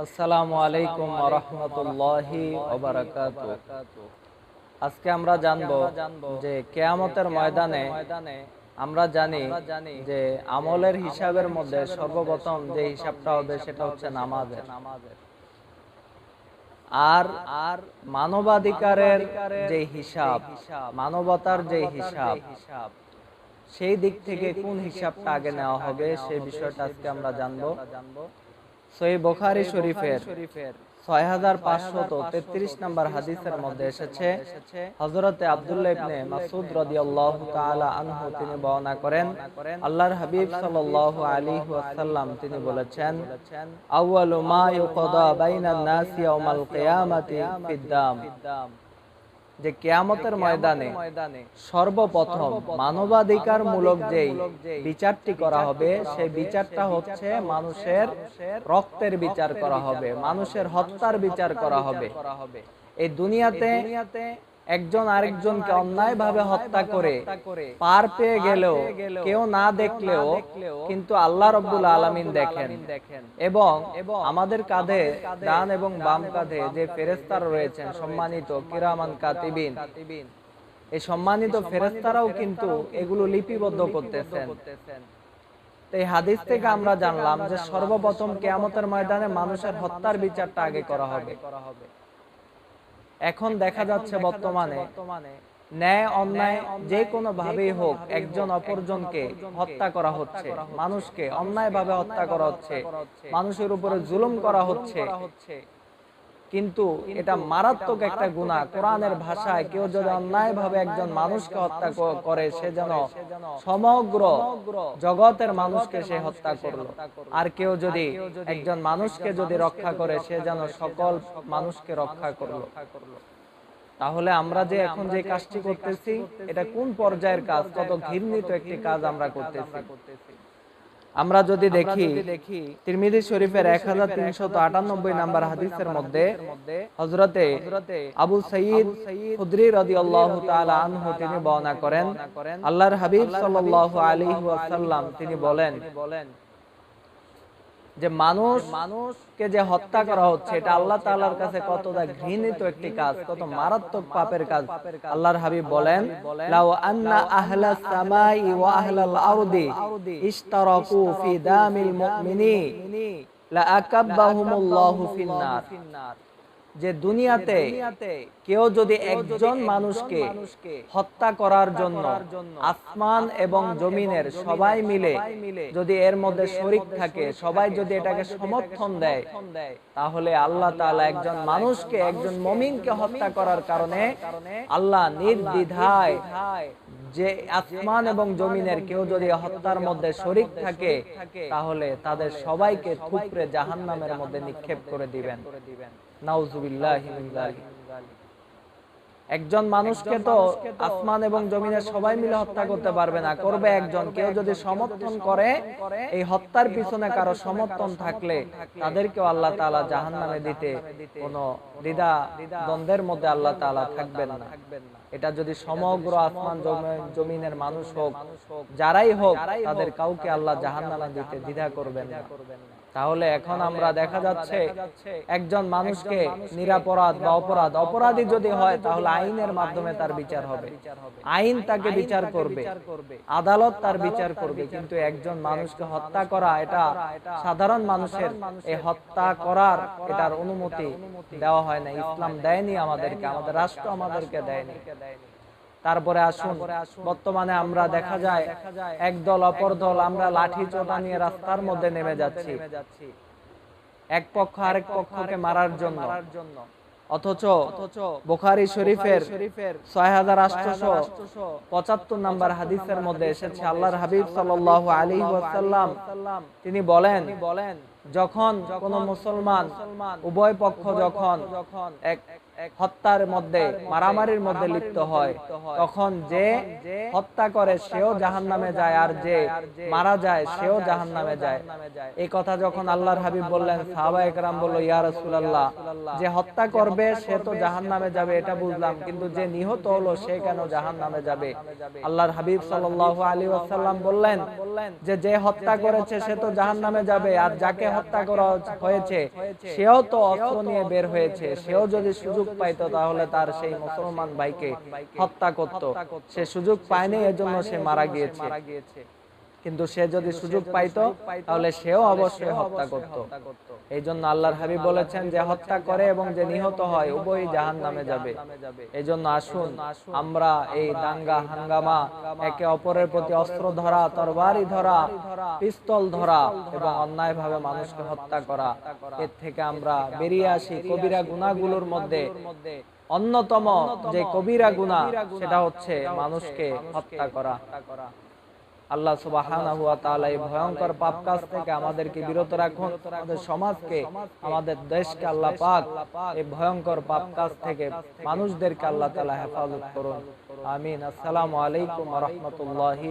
আসসালামু আলাইকুম রহমতুল্লাহি আজকে আমরা জানব যে কেয়ামতের ময়দানে আমরা জানি যে আমলের হিসাবের মধ্যে সর্বপ্রথম যে হিসাবটা হবে সেটা হচ্ছে নামাজের। আর আর মানবাধিকারের যে হিসাব, মানবতার যে হিসাব, সেই দিক থেকে কোন হিসাবটা আগে নেওয়া হবে সেই বিষয়টা আজকে আমরা জানব। সহি বোখারি শরীফের ছয় হাজার পাঁচশত তেত্রিশ নম্বর হাদিসের মধ্যে এসেছে হজরতে আবদুল্লাহ ইবনে মাসুদ রাদিয়াল্লাহু তাআলা আনহু তিনি বর্ণনা করেন আল্লাহর হাবিব সাল্লাল্লাহু আলাইহি ওয়াসাল্লাম তিনি বলেছেন আউয়ালু মা ইউকাদা বাইনান নাসি ইয়াউমাল কিয়ামাতি ফিদ্দাম যে কেয়ামতের ময়দানে সর্বপ্রথম মানবাধিকার মূলক যেই বিচারটি করা হবে সেই বিচারটা হচ্ছে মানুষের রক্তের বিচার করা হবে মানুষের হত্যার বিচার করা হবে। এই দুনিয়াতে একজন আরেকজনকে অন্যায় ভাবে হত্যা করে পার পেয়ে গেলেও কেউ না দেখলেও কিন্তু আল্লাহ রব্বুল আলমিন দেখেন। এবং আমাদের কাঁধে ডান এবং বাম কাঁধে যে ফেরেস্তার রয়েছেন সম্মানিত কিরামান কাতিবিন এই সম্মানিত ফেরেস্তারাও কিন্তু এগুলো লিপিবদ্ধ করতেছেন। এই হাদিস থেকে আমরা জানলাম যে সর্বপ্রথম কেয়ামতের ময়দানে মানুষের হত্যার বিচারটা আগে করা হবে। এখন দেখা যাচ্ছে বর্তমানে। ন্যায় অন্যায় যে কোনো ভাবেই হোক একজন অপরজনকে হত্যা করা হচ্ছে। মানুষকে অন্যায় ভাবে হত্যা করা হচ্ছে। মানুষের উপরে জুলুম করা হচ্ছে। কিন্তু এটা মারাত্মক একটা গুণা কোরআনের ভাষায় কেউ যদি অন্যায় ভাবে একজন মানুষকে হত্যা করে, সে যেন সমগ্র জগতের মানুষকে সে হত্যা করল। আর কেউ যদি একজন মানুষকে যদি রক্ষা করে, সে যেন সকল মানুষকে রক্ষা করল। তাহলে আমরা যে এখন যে কাজটি করতেছি, এটা কোন পর্যায়ের কাজ? কত ঘৃণিত একটি কাজ আমরা করতেছি। আমরা যদি দেখি তিরমিদি শরীফের এক হাজার তিনশো আটানব্বই নাম্বার হাদিসের মধ্যে হজরতে আবু সঈদ খুদ্রি রদি আল্লাহ আনহু তিনি বর্ণনা করেন। আল্লাহর হাবিব সাল্লাহ আলী ওয়াসাল্লাম তিনি বলেন বলেন যে মানুষ মানুষকে যে হত্যা করা হচ্ছে, এটা আল্লাহ তাআলার কাছে কতটা ঘৃণিত একটি কাজ, কত মারাত্মক পাপের কাজ। আল্লাহর হাবিব বলেন, লাউ যে দুনিয়াতে কেউ যদি একজন মানুষকে হত্যা করার জন্য আসমান এবং জমিনের সবাই মিলে যদি এর মধ্যে শরিক থাকে সবাই যদি এটাকে সমর্থন দেয় তাহলে আল্লাহ তাআলা একজন মানুষকে একজন মমিনকে হত্যা করার কারণে আল্লাহ নির্দ্বিধায় যে আসমান এবং জমিনের কেউ যদি হত্যার মধ্যে শরিক থাকে তাহলে তাদের সবাইকে থুপড়ে জাহান্নামের মধ্যে নিক্ষেপ করে দিবেন। একজন মানুষকে তো আসমান এবং জমিনে সবাই মিলে হত্যা করতে পারবে না। করবে একজন। কেউ যদি সমর্থন করে এই হত্যার পিছনে কারও সমর্থন থাকলে তাদেরকেও আল্লাহ তালা জাহান নামে দিতে কোনো দ্বিধা দ্বন্দ্বের মধ্যে আল্লাহ তাআলা থাকবেন না। এটা যদি সমগ্র আসমান জমিনের মানুষ হোক, যারাই হোক, তাদের কাউকে আল্লাহ জাহান্নামে দিতে দ্বিধা করবেন তাহলে এখন আমরা দেখা যাচ্ছে একজন মানুষকে নিরাপরাধ বা অপরাধ অপরাধী যদি হয়, তাহলে আইনের মাধ্যমে তার বিচার হবে। আইন তাকে বিচার করবে। আদালত তার বিচার করবে। কিন্তু একজন মানুষকে হত্যা করা, এটা সাধারণ মানুষের এই হত্যা করার এটার অনুমতি দেওয়া হয় না। ইসলাম দেয়নি আমাদেরকে, আমাদের রাষ্ট্র আমাদেরকে দেয়নি। তারপরে আসুন বর্তমানে আমরা দেখা যায় এক দল অপর দল আমরা লাঠি চোটা নিয়ে রাস্তার মধ্যে নেমে যাচ্ছি। এক পক্ষ আরেক পক্ষকে মারার জন্য। অথচ বোখারি শরীফের ছয় হাজার আটশো পঁচাত্তর নাম্বার হাদিসের মধ্যে এসেছে আল্লাহর হাবিব সাল্লাহ আলী ওয়াসাল্লাম তিনি বলেন বলেন যখন কোন মুসলমান উভয় পক্ষ যখন এক হত্যার মধ্যে মারামারির মধ্যে লিপ্ত হয় তখন যে হত্যা করে সেও জাহান নামে যায় আর যে মারা যায় সেও জাহান নামে যায়। এই কথা যখন আল্লাহর হাবিব বললেন সাহাবা একরাম বলল ইয়া রাসূলুল্লাহ যে হত্যা করবে সে তো জাহান নামে যাবে এটা বুঝলাম কিন্তু যে নিহত হলো সে কেন জাহান নামে যাবে? আল্লাহর হাবিব সাল্লাল্লাহু আলাইহি ওয়াসাল্লাম বললেন যে যে হত্যা করেছে সে তো জাহান নামে যাবে আর যাকে হত্যা করা হয়েছে, সেও তো অস্ত্র নিয়ে বের হয়েছে। সেও যদি সুযোগ পাইত, তাহলে তার সেই মুসলমান ভাইকে হত্যা করত। সে সুযোগ পায়নি, এজন্য সে মারা গিয়েছে। কিন্তু সে যদি সুযোগ পাইতো তাহলে সেও অবশ্যই হত্যা করত। এই জন্য আল্লাহর হাবিব বলেছেন যে হত্যা করে এবং যে নিহত হয় উভয়ই জাহান নামে যাবে। এই জন্য আসুন আমরা এই দাঙ্গা হাঙ্গামা একে অপরের প্রতি অস্ত্র ধরা তরবারি ধরা পিস্তল ধরা এবং অন্যায় ভাবে মানুষকে হত্যা করা। এর থেকে আমরা বেরিয়ে আসি কবিরা গুনাহগুলোর মধ্যে। অন্যতম যে কবিরা গুনাহ সেটা হচ্ছে মানুষকে হত্যা করা। আল্লাহ সুবাহ এই ভয়ঙ্কর পাপ কাজ থেকে আমাদেরকে বিরত রাখুন। আমাদের সমাজকে, আমাদের দেশকে আল্লাহ পাক এই ভয়ঙ্কর পাপ কাজ থেকে মানুষদেরকে আল্লাহ তালা হেফাজত করুন। আমিন। আসসালামু আলাইকুম রাহমাতুল্লাহি